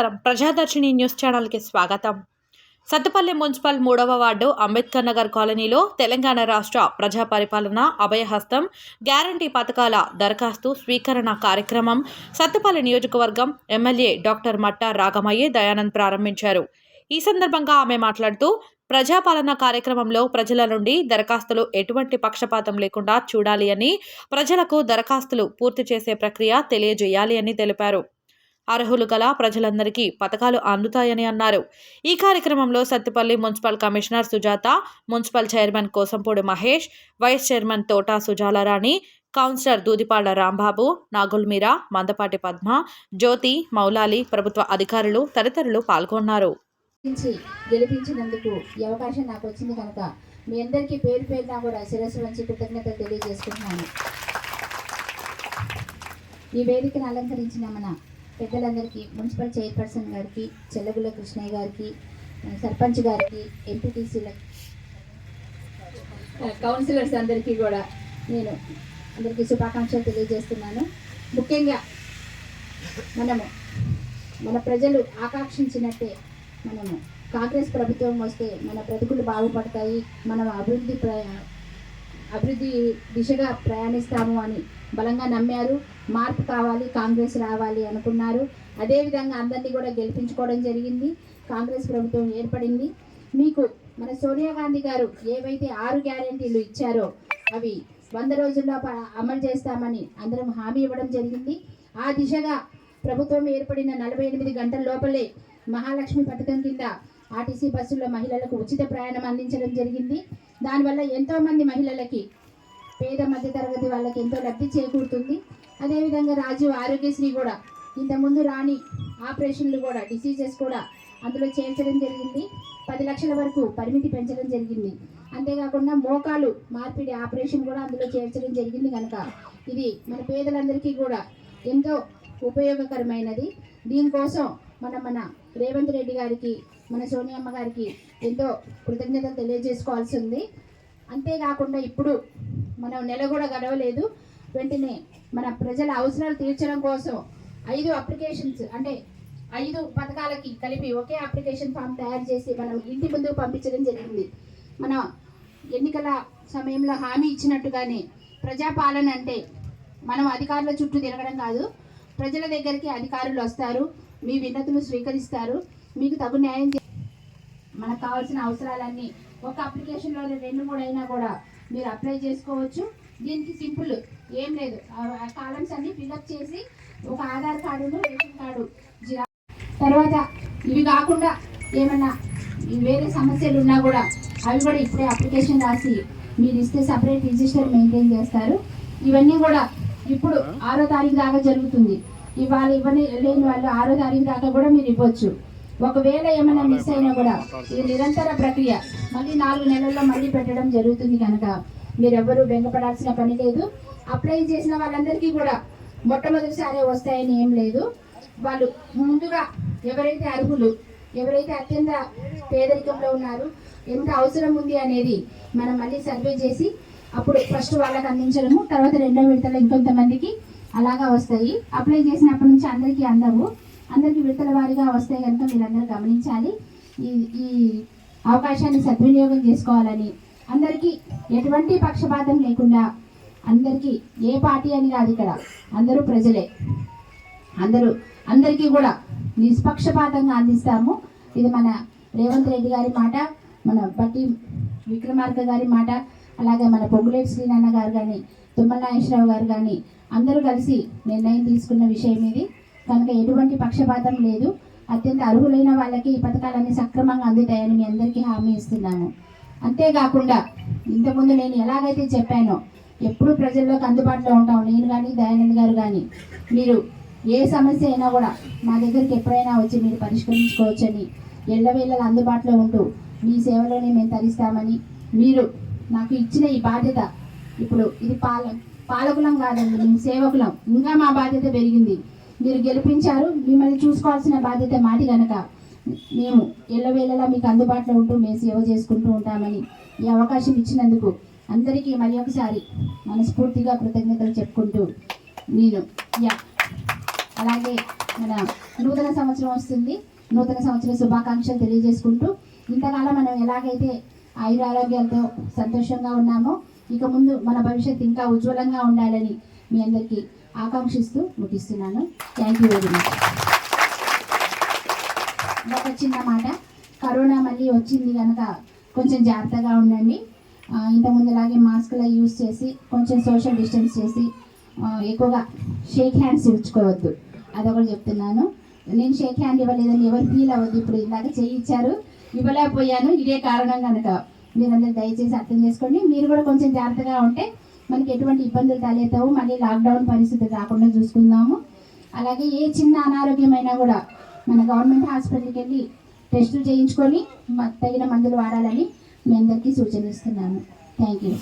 నమస్కారం. ప్రజాదర్శిని న్యూస్ ఛానల్కి స్వాగతం. సత్తుపల్లి మున్సిపల్ మూడవ వార్డు అంబేద్కర్ నగర్ కాలనీలో తెలంగాణ రాష్ట్ర ప్రజా పరిపాలన అభయహస్తం గ్యారంటీ పథకాల దరఖాస్తు స్వీకరణ కార్యక్రమం సత్తుపల్లి నియోజకవర్గం ఎమ్మెల్యే డాక్టర్ మట్టా రాగమయ్యే దయానంద్ ప్రారంభించారు. ఈ సందర్భంగా ఆమె మాట్లాడుతూ ప్రజాపాలన కార్యక్రమంలో ప్రజల నుండి దరఖాస్తులు ఎటువంటి పక్షపాతం లేకుండా చూడాలి అని ప్రజలకు దరఖాస్తులు పూర్తి చేసే ప్రక్రియ తెలియజేయాలి అని తెలిపారు. అర్హులు గల ప్రజలందరికీ పథకాలు అందుతాయని అన్నారు. ఈ కార్యక్రమంలో Sathupalli municipal commissioner Sujatha municipal chairman Kosampudi Mahesh vice chairman Thota Sujalarani councillor Dudipalla Rambabu Nagulmeera Mandapati Padma Jyothi Moula Ali ప్రభుత్వ అధికారులు తదితరులు పాల్గొన్నారు. గెలిపించినందుకు ఈ అవకాశం నాకు వచ్చింది కనుక మీ అందరికీ పేరు పేరున కూడా శిరస్సు వంచి కృతజ్ఞతలు తెలియజేసుకుంటున్నాను. ఈ వేదికను అలంకరించిన మన పెద్దలందరికీ మున్సిపల్ చైర్పర్సన్ గారికి చెల్లగుల కృష్ణయ్య గారికి సర్పంచ్ గారికి ఎంపీటీసీల కౌన్సిలర్స్ అందరికీ కూడా నేను అందరికీ శుభాకాంక్షలు తెలియజేస్తున్నాను. ముఖ్యంగా మనము మన ప్రజలు ఆకాంక్షించినట్టే మనము కాంగ్రెస్ ప్రభుత్వం వస్తే మన బ్రతుకులు బాగుపడతాయి మనం అభివృద్ధి ప్ర అభివృద్ధి దిశగా ప్రయాణిస్తాము అని బలంగా నమ్మారు. మార్పు కావాలి కాంగ్రెస్ రావాలి అనుకున్నారు. అదేవిధంగా అందరినీ కూడా గెలిపించుకోవడం జరిగింది. కాంగ్రెస్ ప్రభుత్వం ఏర్పడింది. మీకు మన సోనియా గాంధీ గారు ఏవైతే ఆరు గ్యారెంటీలు ఇచ్చారో అవి వంద రోజుల్లో ప- అమలు చేస్తామని అందరం హామీ ఇవ్వడం జరిగింది. ఆ దిశగా ప్రభుత్వం ఏర్పడిన నలభై ఎనిమిది గంటల లోపలే మహాలక్ష్మి పథకం కింద ఆర్టీసీ బస్సుల్లో మహిళలకు ఉచిత ప్రయాణం అందించడం జరిగింది. దానివల్ల ఎంతోమంది మహిళలకి పేద మధ్యతరగతి వాళ్ళకి ఎంతో లబ్ధి చేకూరుతుంది. అదేవిధంగా రాజీవ్ ఆరోగ్యశ్రీ కూడా ఇంతకుముందు రాని ఆపరేషన్లు కూడా డిసీజెస్ కూడా అందులో చేర్చడం జరిగింది. పది లక్షల వరకు పరిమితి పెంచడం జరిగింది. అంతేకాకుండా మోకాలు మార్పిడి ఆపరేషన్ కూడా అందులో చేర్చడం జరిగింది కనుక ఇది మన పేదలందరికీ కూడా ఎంతో ఉపయోగకరమైనది. దీనికోసం మనం మన రేవంత్ రెడ్డి గారికి మన సోనియమ్మ గారికి ఎంతో కృతజ్ఞతలు తెలియజేసుకోవాల్సి ఉంది. అంతేకాకుండా ఇప్పుడు మనం నెల కూడా గడవలేదు. వెంటనే మన ప్రజల అవసరాలు తీర్చడం కోసం ఐదు అప్లికేషన్స్ అంటే ఐదు పథకాలకి కలిపి ఒకే అప్లికేషన్ ఫామ్ తయారు చేసి మనం ఇంటి ముందుకు పంపించడం జరిగింది. మన ఎన్నికల సమయంలో హామీ ఇచ్చినట్టుగానే ప్రజాపాలన అంటే మనం అధికారుల చుట్టూ తిరగడం కాదు. ప్రజల దగ్గరికి అధికారులు వస్తారు. మీ విన్నతులు స్వీకరిస్తారు. మీకు తగు న్యాయం చే- మనకు కావాల్సిన అవసరాలన్నీ ఒక అప్లికేషన్లో రెండు మూడు అయినా కూడా మీరు అప్లై చేసుకోవచ్చు. దీనికి సింపుల్ ఏం లేదు. ఆ కాలమ్స్ అన్ని ఫిల్అప్ చేసి ఒక ఆధార్ కార్డును రేషన్ కార్డు జిరా తర్వాత ఇవి కాకుండా ఏమన్నా వేరే సమస్యలు ఉన్నా కూడా అవి కూడా ఇప్పుడే అప్లికేషన్ రాసి మీరు ఇస్తే సపరేట్ రిజిస్టర్ మెయింటైన్ చేస్తారు. ఇవన్నీ కూడా ఇప్పుడు ఆరో తారీఖు దాకా జరుగుతుంది. ఇవాళ ఇవ్వని లేని వాళ్ళు ఆరో తారీఖు దాకా కూడా మీరు ఇవ్వచ్చు. ఒకవేళ ఏమైనా మిస్ అయినా కూడా ఇది నిరంతర ప్రక్రియ మళ్ళీ నాలుగు నెలల్లో మళ్ళీ పెట్టడం జరుగుతుంది కనుక మీరెవ్వరూ బెంగపడాల్సిన పని లేదు. అప్లై చేసిన వాళ్ళందరికీ కూడా మొట్టమొదటిసారి వస్తాయని ఏం లేదు. వాళ్ళు ముందుగా ఎవరైతే అర్హులు ఎవరైతే అత్యంత పేదరికంలో ఉన్నారు ఎంత అవసరం ఉంది అనేది మనం మళ్ళీ సర్వే చేసి అప్పుడు ఫస్ట్ వాళ్ళకి అందించడము తర్వాత రెండో విడతలో ఇంకొంతమందికి అలాగా వస్తాయి. అప్లై చేసినప్పటి నుంచి అందరికీ అందవు. అందరికీ విడతల వారీగా వస్తాయి కనుక మీరందరూ గమనించాలి. ఈ ఈ అవకాశాన్ని సద్వినియోగం చేసుకోవాలని. అందరికీ ఎటువంటి పక్షపాతం లేకుండా అందరికీ ఏ పార్టీ అని కాదు ఇక్కడ. అందరూ ప్రజలే. అందరూ అందరికీ కూడా నిష్పక్షపాతంగా అందిస్తాము. ఇది మన రేవంత్ రెడ్డి గారి మాట మన బట్టి విక్రమార్క గారి మాట అలాగే మన పొంగులేటి శ్రీనాన్న గారు కానీ తుమ్మల నాగేశ్వరరావు గారు కానీ అందరూ కలిసి నిర్ణయం తీసుకున్న విషయం ఇది. కనుక ఎటువంటి పక్షపాతం లేదు. అత్యంత అర్హులైన వాళ్ళకి ఈ పథకాలన్నీ సక్రమంగా అందుతాయని మీ అందరికీ హామీ ఇస్తున్నాను అంతేకాకుండా ఇంతకుముందు నేను ఎలాగైతే చెప్పానో ఎప్పుడు ప్రజల్లోకి అందుబాటులో ఉంటాం నేను కానీ దయానంద్ గారు కానీ మీరు ఏ సమస్య అయినా కూడా మా దగ్గరికి ఎప్పుడైనా వచ్చి మీరు పరిష్కరించుకోవచ్చని ఎల్లవేళలు అందుబాటులో ఉంటూ మీ సేవలోనే మేము తరిస్తామని మీరు నాకు ఇచ్చిన ఈ బాధ్యత ఇప్పుడు ఇది పాల పాలకులం కాదండి మేము సేవకులం. ఇంకా మా బాధ్యత పెరిగింది. మీరు గెలిపించారు మిమ్మల్ని చూసుకోవాల్సిన బాధ్యత మాది కనుక మేము ఎల్లవేళలా మీకు అందుబాటులో ఉంటూ మేము సేవ చేసుకుంటూ ఉంటామని ఈ అవకాశం ఇచ్చినందుకు అందరికీ మరి ఒకసారి మనస్ఫూర్తిగా కృతజ్ఞతలు చెప్పుకుంటూ నేను యా. అలాగే మన నూతన సంవత్సరం వస్తుంది. నూతన సంవత్సర శుభాకాంక్షలు తెలియజేసుకుంటూ ఇంతకాలం మనం ఎలాగైతే ఆయురారోగ్యాలతో సంతోషంగా ఉన్నామో ఇక ముందు మన భవిష్యత్తు ఇంకా ఉజ్వలంగా ఉండాలని మీ అందరికీ ఆకాంక్షిస్తూ ముగిస్తున్నాను. థ్యాంక్ యూ వెరీ మచ్ ఒక చిన్న మాట కరోనా మళ్ళీ వచ్చింది కనుక కొంచెం జాగ్రత్తగా ఉండండి. ఇంతకుముందు ఇంతకుముందులాగే మాస్కులు యూస్ చేసి కొంచెం సోషల్ డిస్టెన్స్ చేసి ఎక్కువగా షేక్ హ్యాండ్స్ ఇచ్చుకోవద్దు అదొకటి చెప్తున్నాను. నేను షేక్ హ్యాండ్ ఇవ్వలేదని ఎవరు ఫీల్ అవ్వద్దు. ఇప్పుడు ఇందాక చేయి ఇచ్చారు ఇవ్వలేకపోయాను. ఇదే కారణం కనుక మీరందరూ దయచేసి అర్థం చేసుకోండి. మీరు కూడా కొంచెం జాగ్రత్తగా ఉంటే మనకి ఎటువంటి ఇబ్బందులు తలెత్తవు. మళ్ళీ లాక్డౌన్ పరిస్థితి రాకుండా చూసుకుందాము. అలాగే ఏ చిన్న అనారోగ్యమైనా కూడా మన గవర్నమెంట్ హాస్పిటల్కి వెళ్ళి టెస్టులు చేయించుకొని తగిన మందులు వాడాలని మీ అందరికీ సూచన ఇస్తున్నాను. Thank you.